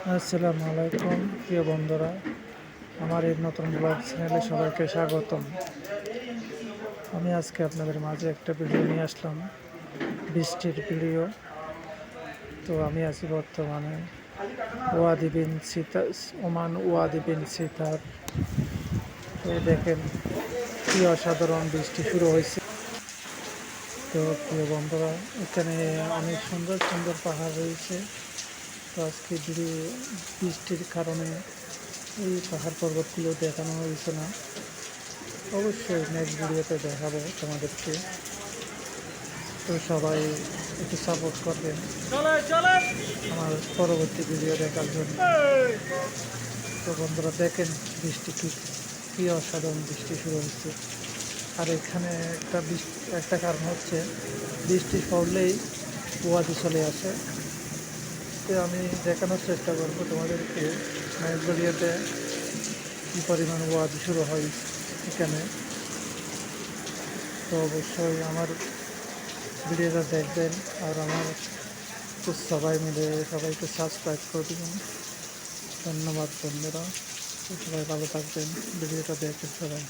আসসালামু আলাইকুম, প্রিয় বন্ধুরা। আমার এই নতুন ব্লগ চ্যানেলে সবাইকে স্বাগতম। আমি আজকে আপনাদের মাঝে একটা ভিডিও নিয়ে আসলাম, বৃষ্টির ভিডিও। তো আমি আছি বর্তমানে ওয়াদি বিন সিতা ওমান ওয়াদি বিন সিতার। তো দেখেন কি অসাধারণ বৃষ্টি শুরু হয়েছে। তো প্রিয় বন্ধুরা, এখানে অনেক সুন্দর সুন্দর পাহাড় রয়েছে। তো আজকে যদি বৃষ্টির কারণে এই পাহাড় পর্বতগুলো দেখানো হয়েছে না। অবশ্যই নেক্সট ভিডিওতে দেখাবো তোমাদেরকে। তো সবাই একটু সাপোর্ট করবেন আমার পরবর্তী ভিডিও দেখার জন্য। তো বন্ধুরা দেখেন বৃষ্টি কি কী অসাধারণ বৃষ্টি শুরু হচ্ছে আর এখানে একটা বৃষ্টি একটা কারণ হচ্ছে বৃষ্টি পড়লেই ওয়াদি চলে আসে। তো আমি দেখানোর চেষ্টা করব তোমাদেরকে ভিডিওতে কী পরিমাণ ওয়াদি শুরু হয় এখানে। তো অবশ্যই আমার ভিডিওটা দেখবেন আর আমার সবাই মিলে সবাইকে সাবস্ক্রাইব করে দেবেন। ধন্যবাদ বন্ধুরা। সবাই ভালো থাকবেন। ভিডিওটা দেখেন সবাই।